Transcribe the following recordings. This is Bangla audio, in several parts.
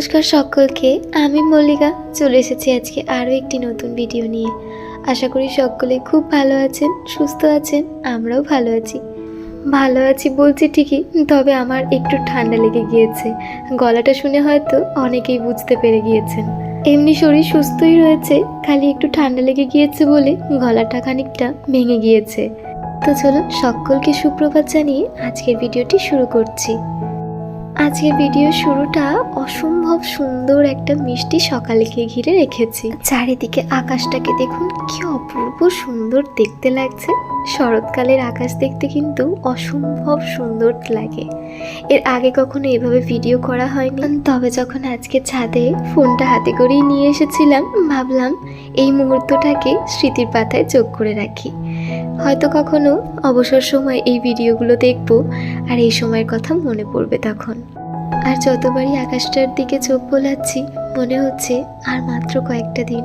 নমস্কার সকলকে, আমি মল্লিকা। চলে এসেছি আজকে আরও একটি নতুন ভিডিও নিয়ে। আশা করি সকলে খুব ভালো আছেন, সুস্থ আছেন, আমরাও ভালো আছি। ভালো আছি বলছি ঠিকই, তবে আমার একটু ঠান্ডা লেগে গিয়েছে। গলাটা শুনে হয়তো অনেকেই বুঝতে পেরে গিয়েছেন। এমনি শরীর সুস্থই রয়েছে, খালি একটু ঠান্ডা লেগে গিয়েছে বলে গলাটা খানিকটা ভেঙে গিয়েছে। তো চলো সকলকে সুপ্রভাত জানিয়ে আজকের ভিডিওটি শুরু করছি। আজকের ভিডিও শুরুটা অসম্ভব সুন্দর একটা মিষ্টি সকালকে ঘিরে রেখেছি। চারিদিকে আকাশটাকে দেখুন কি অপূর্ব সুন্দর দেখতে লাগছে। শরৎকালের আকাশ দেখতে কিন্তু অসম্ভব সুন্দর লাগে। এর আগে কখনো এভাবে ভিডিও করা হয়নি। তবে যখন আজকে ছাদে ফোনটা হাতে করেই নিয়ে এসেছিলাম, ভাবলাম এই মুহূর্তটাকে স্মৃতির পাতায় যোগ করে রাখি। হয়তো কখনো অবসর সময় এই ভিডিওগুলো দেখব আর এই সময়ের কথা মনে পড়বে তখন। আর যতবারই আকাশটার দিকে চোখ বোলাচ্ছি, মনে হচ্ছে আর মাত্র কয়েকটা দিন।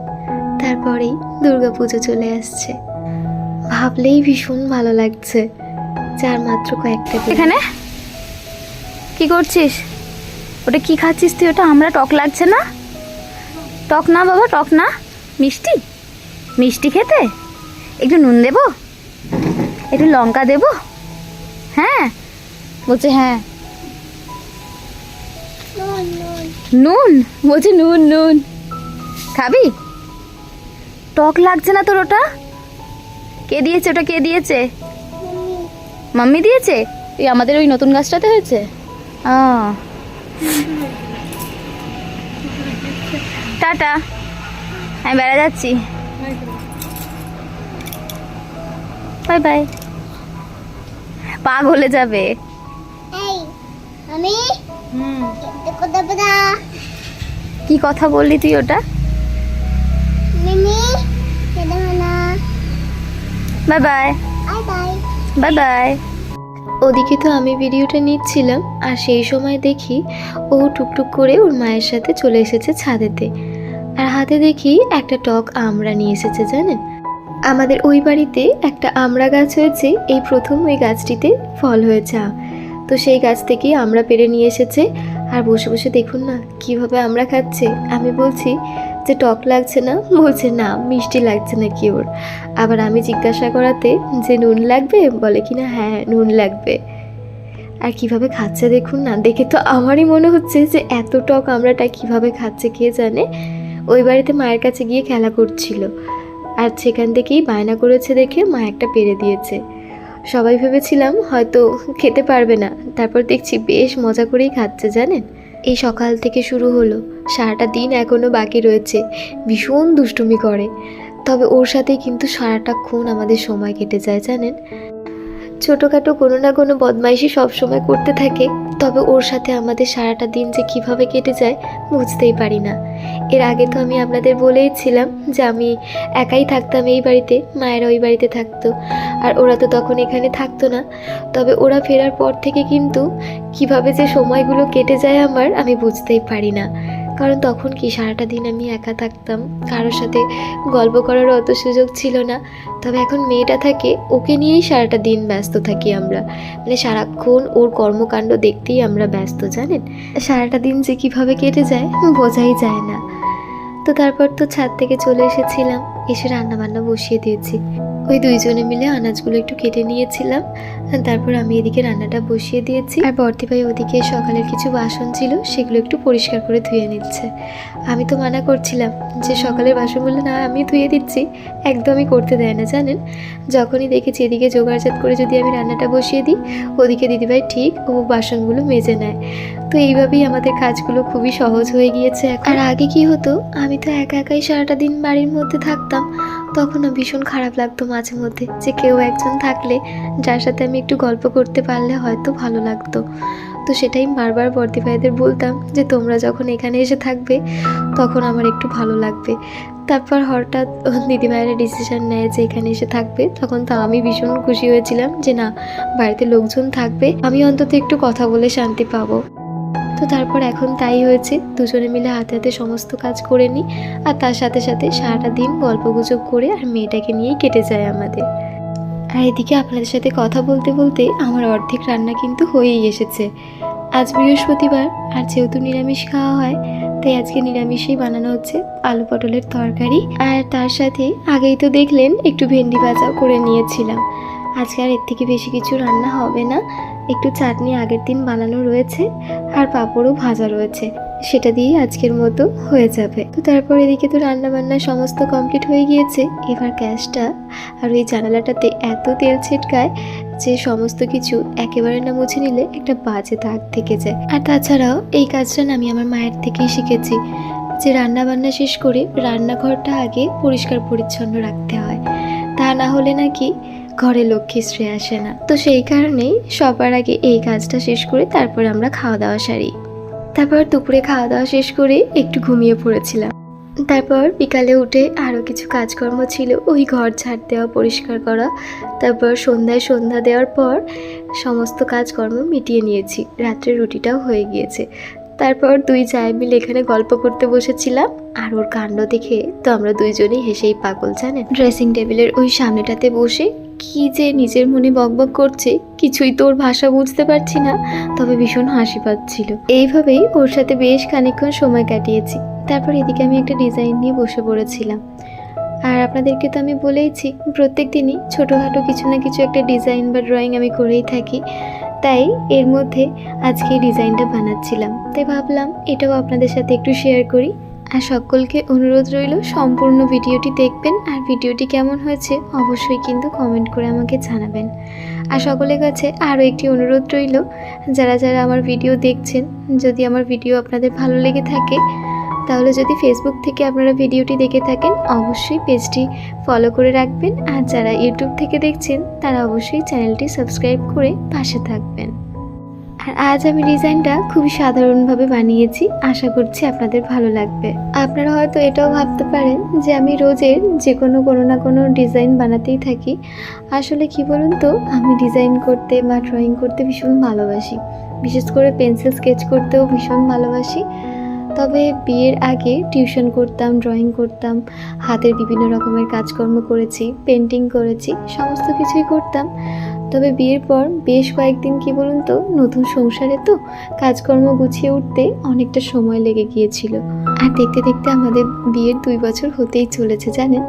তারপরেই দুর্গাপুজো চলে আসছে। ভাবলেই ভীষণ ভালো লাগছে যার মাত্র কয়েকটা এখানে? কি করছিস? ওটা কি খাচ্ছিস তুই? ওটা আমরা টক লাগছে না? টক না বাবা, টক না। মিষ্টি? মিষ্টি খেতে? একটু নুন দেবো? একটু লঙ্কা দেবো? হ্যাঁ? বলছে হ্যাঁ। নুন বলছে নুন নুন। খাবি? টক লাগছে না তোর ওটা? কে দিয়েছে ওটা? কে দিয়েছে? মাম্মি দিয়েছে? এই আমাদের ওই নতুন গাছটাতে হয়েছে। টাটা। আমি বেড়া যাচ্ছি। Bye bye. পা গলে যাবে। আমি? না কি কথা বললি তুই ওটা? বাই বাই বাই বাই ওদিকে তো আমি ভিডিওটা নিচ্ছিলাম আর সেই সময় দেখি ও টুকটুক করে ওর মায়ের সাথে চলে এসেছে ছাদেতে। আর হাতে দেখি একটা টক আমরা নিয়ে এসেছে জানেন? আমাদের ওই বাড়িতে একটা আমড়া গাছ হয়েছে, এই প্রথম ওই গাছটিতে ফল হয়েছে। তো সেই গাছ থেকেই আমরা পেরে নিয়ে এসেছে। আর বসে বসে দেখুন না, কীভাবে আমরা খাচ্ছে। আমি বলছি যে টক লাগছে না? বলছে না, মিষ্টি লাগছে না কি ওর। আবার আমি জিজ্ঞাসা করাতে যে নুন লাগবে? বলে কি না হ্যাঁ নুন লাগবে। আর কীভাবে খাচ্ছে দেখুন না, দেখে তো আমারই মনে হচ্ছে যে এত টক আমরাটা কীভাবে খাচ্ছে কে জানে? ওই বাড়িতে মায়ের কাছে গিয়ে খেলা করছিল। আর সেখান থেকেই বায়না করেছে দেখে মা একটা পেরে দিয়েছে। সবাই ভেবেছিলাম হয়তো খেতে পারবে না। তারপর দেখছি বেশ মজা করেই খাচ্ছে, জানেন? এই সকাল থেকে শুরু হলো। সারাটা দিন এখনও বাকি রয়েছে। ভীষণ দুষ্টুমি করে। তবে ওর সাথেই কিন্তু সারাটা খুন আমাদের সময় কেটে যায়, জানেন? ছোটোখাটো কোনো না কোনো বদমাইশি সব সময় করতে থাকে, তবে ওর সাথে আমাদের সারাটা দিন যে কীভাবে কেটে যায় বুঝতেই পারি না। এর আগে তো আমি আপনাদের বলেইছিলাম যে আমি একাই থাকতাম এই বাড়িতে, মায়েরা ওই বাড়িতে থাকতো, আর ওরা তো তখন এখানে থাকতো না। তবে ওরা ফেরার পর থেকে কিন্তু কীভাবে যে সময়গুলো কেটে যায় আমার, আমি বুঝতেই পারি না। কারণ তখন কি সারাটা দিন আমি একা থাকতাম? কারোর সাথে গল্প করারও অত সুযোগ ছিল না। তবে এখন মেয়েটা থাকে, ওকে নিয়েই সারাটা দিন ব্যস্ত থাকি আমরা। মানে সারাক্ষণ ওর কর্মকাণ্ড দেখতেই আমরা ব্যস্ত, জানেন? সারাটা দিন যে কীভাবে কেটে যায়, বোঝাই যায় না। তো তারপর তো ছাদ থেকে চলে এসেছিলাম। এসে রান্না বান্না বসিয়ে দিয়েছি। ওই দুইজনে মিলে আনাজগুলো একটু কেটে নিয়েছিলাম। তারপর আমি এদিকে রান্নাটা বসিয়ে দিয়েছি। আর বর্তি ভাই ওদিকে সকালের কিছু বাসন ছিল, সেগুলো একটু পরিষ্কার করে ধুয়ে নিচ্ছে। আমি তো মানা করছিলাম যে সকালের বাসনগুলো না আমি ধুয়ে দিচ্ছি, একদমই করতে দেয় না, জানেন? যখনই দেখেছি এদিকে জোগাড়জাত করে যদি আমি রান্নাটা বসিয়ে দিই, ওদিকে দিদিভাই ঠিক ও বাসনগুলো মেজে নেয়। তো এইভাবেই আমাদের কাজগুলো খুবই সহজ হয়ে গিয়েছে। আর আগে কি হতো? আমি তো একা একাই সারাটা দিন বাড়ির মধ্যে থাকতাম। তখন না ভীষণ খারাপ লাগতো মাঝে মধ্যে যে কেউ একজন থাকলে যার সাথে আমি একটু গল্প করতে পারলে হয়তো ভালো লাগতো। তো সেটাই বারবার বর্দি ভাইদের বলতাম যে, তোমরা যখন এখানে এসে থাকবে, তখন আমার একটু ভালো লাগবে। তারপর হঠাৎ দিদিভাইয়েরা ডিসিশন নেয় যে, এখানে এসে থাকবে। তখন তো আমি ভীষণ খুশি হয়েছিলাম যে, না, বাড়িতে লোকজন থাকবে, আমি অন্তত একটু কথা বলে শান্তি পাবো। তো তারপর এখন তাই হয়েছে। দুজনে মিলে হাতে হাতে সমস্ত কাজ করে নিই আর তার সাথে সাথে সারাটা দিন গল্পগুজব করে আর মেয়েটাকে নিয়েই কেটে যায় আমাদের। আর এদিকে আপনাদের সাথে কথা বলতে বলতে আমার অর্ধেক রান্না কিন্তু হয়েই এসেছে। আজ বৃহস্পতিবার, আর যেহেতু নিরামিষ খাওয়া হয়, তাই আজকে নিরামিষই বানানো হচ্ছে আলু পটলের তরকারি। আর তার সাথে আগেই তো দেখলেন, একটু ভেন্ডি ভাজাও করে নিয়েছিলাম। আজকে আর এর থেকে বেশি কিছু রান্না হবে না। একটু চাটনি আগের দিন বানানো রয়েছে, আর পাঁপড়ও ভাজা রয়েছে। সেটা দিয়েই আজকের মতো হয়ে যাবে। তো তারপর এদিকে তো রান্না বান্না সমস্ত কমপ্লিট হয়ে গিয়েছে। এবার গ্যাসটা আর ওই জানালাটাতে এত তেল ছিটকায় যে সমস্ত কিছু একেবারে না মুছে নিলে একটা বাজে দাগ থেকে যায়। আর তাছাড়াও এই কাজটা আমি আমার মায়ের থেকেই শিখেছি, যে রান্না বান্না শেষ করে রান্নাঘরটা আগে পরিষ্কার পরিচ্ছন্ন রাখতে হয়। তা না হলে নাকি ঘরে লক্ষ্মীশ্রী আসে না। তো সেই কারণেই সবার আগে এই কাজটা শেষ করে তারপরে আমরা খাওয়া দাওয়া সারি। তারপর দুপুরে খাওয়া দাওয়া শেষ করে একটু ঘুমিয়ে পড়েছিলাম। তারপর বিকালে উঠে আরও কিছু কাজকর্ম ছিল, ওই ঘর ঝাড় দেওয়া, পরিষ্কার করা। তারপর সন্ধ্যায় সন্ধ্যা দেওয়ার পর সমস্ত কাজকর্ম মিটিয়ে নিয়েছি। রাত্রে রুটিটাও হয়ে গিয়েছে। তারপর দুই জায় মিলে এখানে গল্প করতে বসেছিলাম। আর ওর কাণ্ড দেখে তো আমরা দুইজনেই হেসেই পাগল, জানেন? ড্রেসিং টেবিলের ওই সামনেটাতে বসে কি যে নিজের মনে বকবক করছে, কিছুই তো ওর ভাষা বুঝতে পারছি না, তবে ভীষণ হাসি পাচ্ছিল। এইভাবেই ওর সাথে বেশ খানিকক্ষণ সময় কাটিয়েছি। তারপর এদিকে আমি একটা ডিজাইন নিয়ে বসে পড়েছিলাম। আর আপনাদেরকে তো আমি বলেইছি, প্রত্যেক দিনই ছোটোখাটো কিছু না কিছু একটা ডিজাইন বা ড্রয়িং আমি করেই থাকি। তাই এর মধ্যে আজকে এই ডিজাইনটা বানাচ্ছিলাম। তাই ভাবলাম এটাও আপনাদের সাথে একটু শেয়ার করি। আর সকলকে অনুরোধ রইল, সম্পূর্ণ ভিডিওটি দেখবেন। আর ভিডিওটি কেমন হয়েছে অবশ্যই কিন্তু কমেন্ট করে আমাকে জানাবেন। আর সকলের কাছে আরও একটি অনুরোধ রইল, যারা যারা আমার ভিডিও দেখছেন, যদি আমার ভিডিও আপনাদের ভালো লেগে থাকে তাহলে যদি ফেসবুক থেকে আপনারা ভিডিওটি দেখে থাকেন, অবশ্যই পেজটি ফলো করে রাখবেন। আর যারা ইউটিউব থেকে দেখছেন, তারা অবশ্যই চ্যানেলটি সাবস্ক্রাইব করে পাশে থাকবেন। আর আজ আমি ডিজাইনটা খুবই সাধারণভাবে বানিয়েছি। আশা করছি আপনাদের ভালো লাগবে। আপনারা হয়তো এটাও ভাবতে পারেন যে আমি রোজের যে কোনো কোনো না কোনো ডিজাইন বানাতেই থাকি। আসলে কি বলুন তো, আমি ডিজাইন করতে বা ড্রয়িং করতে ভীষণ ভালোবাসি। বিশেষ করে পেন্সিল স্কেচ করতেও ভীষণ ভালোবাসি। তবে বিয়ের আগে টিউশন করতাম ড্রয়িং করতাম, হাতের বিভিন্ন রকমের কাজকর্ম করেছি পেন্টিং করেছি, সমস্ত কিছুই করতাম। তবে বিয়ের পর বেশ কয়েকদিন কি বলুন তো, নতুন সংসারে তো কাজকর্ম গুছিয়ে উঠতে অনেকটা সময় লেগে গিয়েছিল। আর দেখতে দেখতে আমাদের বিয়ের দুই বছর হতেই চলেছে, জানেন?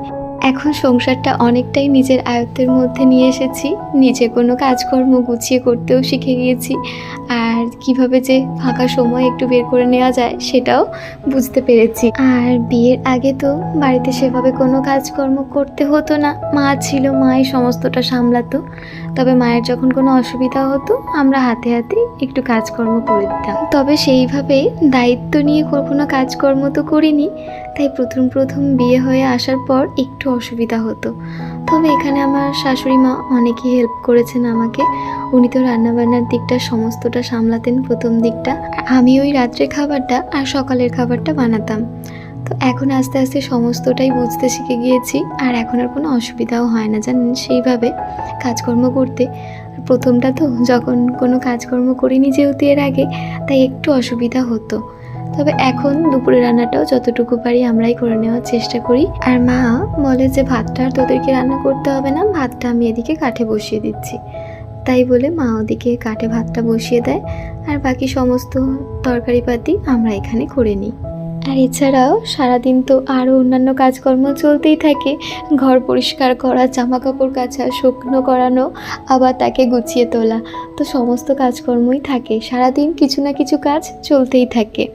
এখন সংসারটা অনেকটাই নিজের আয়ত্তের মধ্যে নিয়ে এসেছি। নিজে কোনো কাজকর্ম গুছিয়ে করতেও শিখে গিয়েছি। আর কীভাবে যে ফাঁকা সময় একটু বের করে নেওয়া যায় সেটাও বুঝতে পেরেছি। আর বিয়ের আগে তো বাড়িতে সেভাবে কোনো কাজকর্ম করতে হতো না। মা ছিল, মাই সমস্তটা সামলাতো। তবে মায়ের যখন কোনো অসুবিধা হতো, আমরা হাতে হাতে একটু কাজকর্ম করে দিতাম। তবে সেইভাবে দায়িত্ব নিয়ে কোনো কাজকর্ম তো করিনি, তাই প্রথম প্রথম বিয়ে হয়ে আসার পর একটু অসুবিধা হতো। তবে এখানে আমার শাশুড়ি মা অনেকই হেল্প করেছেন আমাকে। উনি তো রান্নাবান্নার দিকটা সমস্তটা সামলাতেন প্রথম দিকটা। আমি ওই রাত্রে খাবারটা আর সকালের খাবারটা বানাতাম। এখন আস্তে আস্তে সমস্তটাই বুঝতে শিখে গিয়েছি, আর এখন আর কোনো অসুবিধাও হয় না, জানেন? সেইভাবে কাজকর্ম করতে। প্রথমটা তো যখন কোনো কাজকর্ম করিনি যেহেতু এর আগে, তাই একটু অসুবিধা হতো। তবে এখন দুপুরে রান্নাটাও যতটুকু পারি আমরাই করে নেওয়ার চেষ্টা করি। আর মা বলে যে, ভাতটা আর তোদেরকে রান্না করতে হবে না, ভাতটা আমি এদিকে কাঠে বসিয়ে দিচ্ছি। তাই বলে মা ওদিকে কাঠে ভাতটা বসিয়ে দেয়, আর বাকি সমস্ত তরকারিপাতি আমরা এখানে করে নিই। আর এছাড়াও সারাদিন তো আরও অন্যান্য কাজকর্ম চলতেই থাকে। ঘর পরিষ্কার করা জামা কাপড় কাচা, শুকনো করানো, আবার তাকে গুছিয়ে তোলা। তো সমস্ত কাজকর্মই থাকে। সারাদিন কিছু না কিছু কাজ চলতেই থাকে।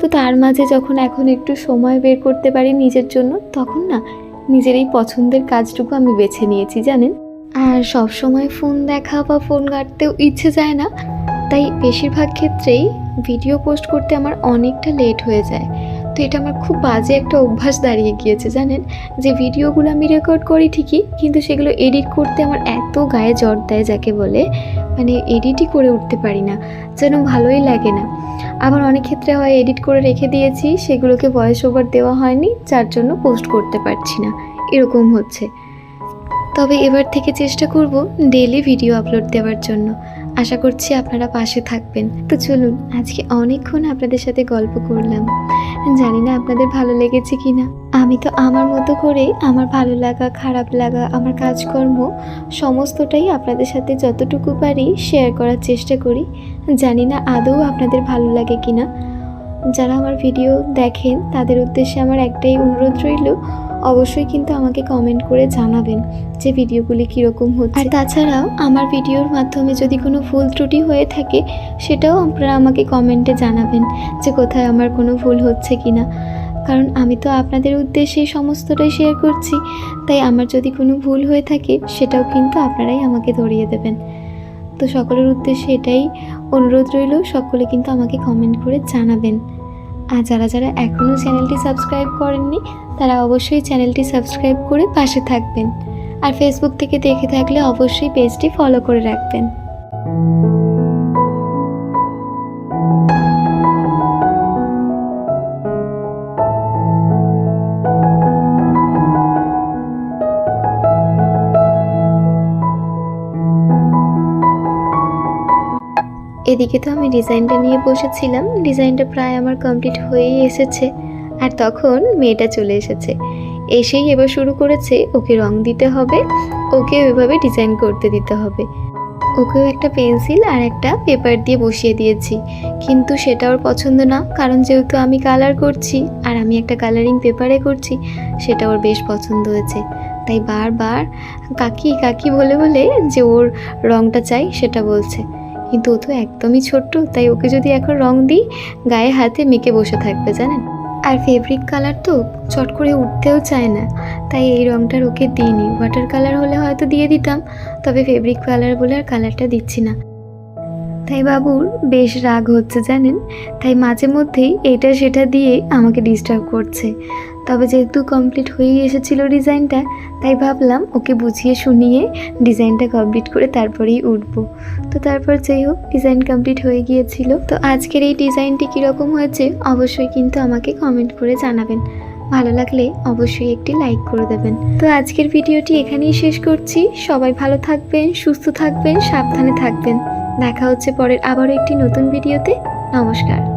তো তার মাঝে যখন এখন একটু সময় বের করতে পারি নিজের জন্য, তখন না নিজের এই পছন্দের কাজটুকু আমি বেছে নিয়েছি, জানেন? আর সব সময় ফোন দেখা বা ফোন ঘাঁটতেও ইচ্ছে যায় না। তাই বেশিরভাগ ক্ষেত্রেই ভিডিও পোস্ট করতে আমার অনেকটা লেট হয়ে যায়। তো এটা আমার খুব বাজে একটা অভ্যাস দাঁড়িয়ে গিয়েছে, জানেন? যে ভিডিওগুলো আমি রেকর্ড করি ঠিকই, কিন্তু সেগুলো এডিট করতে আমার এত গায়ে জ্বর দেয় যাকে বলে মানে এডিটই করে উঠতে পারি না, যেন ভালোই লাগে না। আবার অনেক ক্ষেত্রে হয় এডিট করে রেখে দিয়েছি, সেগুলোকে ভয়েস ওভার দেওয়া হয়নি, যার জন্য পোস্ট করতে পারছি না, এরকম হচ্ছে। তবে এবার থেকে চেষ্টা করব ডেলি ভিডিও আপলোড দেওয়ার জন্য। আশা করছি আপনারা পাশে থাকবেন। তো চলুন, আজকে অনেকক্ষণ আপনাদের সাথে গল্প করলাম। জানি না আপনাদের ভালো লেগেছে কি না আমি তো আমার মতো করে আমার ভালো লাগা, খারাপ লাগা, আমার কাজকর্ম সমস্তটাই আপনাদের সাথে যতটুকু পারি শেয়ার করার চেষ্টা করি। জানি না আদৌ আপনাদের ভালো লাগে কি না যারা আমার ভিডিও দেখেন, তাদের উদ্দেশ্যে আমার একটাই অনুরোধ রইল অবশ্যই কিন্তু আমাকে কমেন্ট করে জানাবেন যে ভিডিওগুলি কীরকম হচ্ছে। আর তাছাড়াও আমার ভিডিওর মাধ্যমে যদি কোনো ভুল ত্রুটি হয়ে থাকে, সেটাও আপনারা আমাকে কমেন্টে জানাবেন যে কোথায় আমার কোনো ভুল হচ্ছে কি না কারণ আমি তো আপনাদের উদ্দেশ্যে সমস্তটাই শেয়ার করছি, তাই আমার যদি কোনো ভুল হয়ে থাকে, সেটাও কিন্তু আপনারাই আমাকে ধরিয়ে দেবেন। তো সকলের উদ্দেশ্যে এটাই অনুরোধ রইল, সকলে কিন্তু আমাকে কমেন্ট করে জানাবেন। আর যারা যারা এখনও চ্যানেলটি সাবস্ক্রাইব করেননি, তারা অবশ্যই চ্যানেলটি সাবস্ক্রাইব করে পাশে থাকবেন। আর ফেসবুক থেকে দেখে থাকলে অবশ্যই পেজটি ফলো করে রাখবেন। এদিকে তো আমি ডিজাইনটা নিয়ে বসেছিলাম। ডিজাইনটা প্রায় আমার কমপ্লিট হয়েই এসেছে। আর তখন মেয়েটা চলে এসেছে। এসেই এবার শুরু করেছে, ওকে রং দিতে হবে, ওকে ওইভাবে ডিজাইন করতে দিতে হবে। ওকেও একটা পেন্সিল আর একটা পেপার দিয়ে বসিয়ে দিয়েছি। কিন্তু সেটা ওর পছন্দ না, কারণ যেহেতু আমি কালার করছি আর আমি একটা কালারিং পেপারে করছি, সেটা ওর বেশ পছন্দ হয়েছে। তাই বারবার কাকি কাকি বলে বলে যে ওর রংটা চাই সেটা বলছে। কিন্তু ও তো একদমই ছোট্ট, তাই ওকে যদি এখন রং দিই, গায়ে হাতে মেখে বসে থাকবে, জানেন? আর ফেব্রিক কালার তো চট করে উঠতেও চায় না, তাই এই রংটার ওকে দিইনি। ওয়াটার কালার হলে হয়তো দিয়ে দিতাম, তবে ফেব্রিক কালার বলে আর কালারটা দিচ্ছি না। তাই বাবুর বেশ রাগ হচ্ছে, জানেন? তাই মাঝে মধ্যেই এটা সেটা দিয়ে আমাকে ডিস্টার্ব করছে। তবে যেহেতু কমপ্লিট হয়েই এসেছিল ডিজাইনটা তাই ভাবলাম ওকে বুঝিয়ে শুনিয়ে ডিজাইনটা কমপ্লিট করে তারপরেই উঠবো। তো তারপর যাই হোক ডিজাইন কমপ্লিট হয়ে গিয়েছিল। তো আজকের এই ডিজাইনটি কীরকম হয়েছে, অবশ্যই কিন্তু আমাকে কমেন্ট করে জানাবেন। ভালো লাগলে অবশ্যই একটি লাইক করে দেবেন। তো আজকের ভিডিওটি এখানেই শেষ করছি। সবাই ভালো থাকবেন, সুস্থ থাকবেন, সাবধানে থাকবেন। দেখা হচ্ছে পরের আবারও একটি নতুন ভিডিওতে। নমস্কার।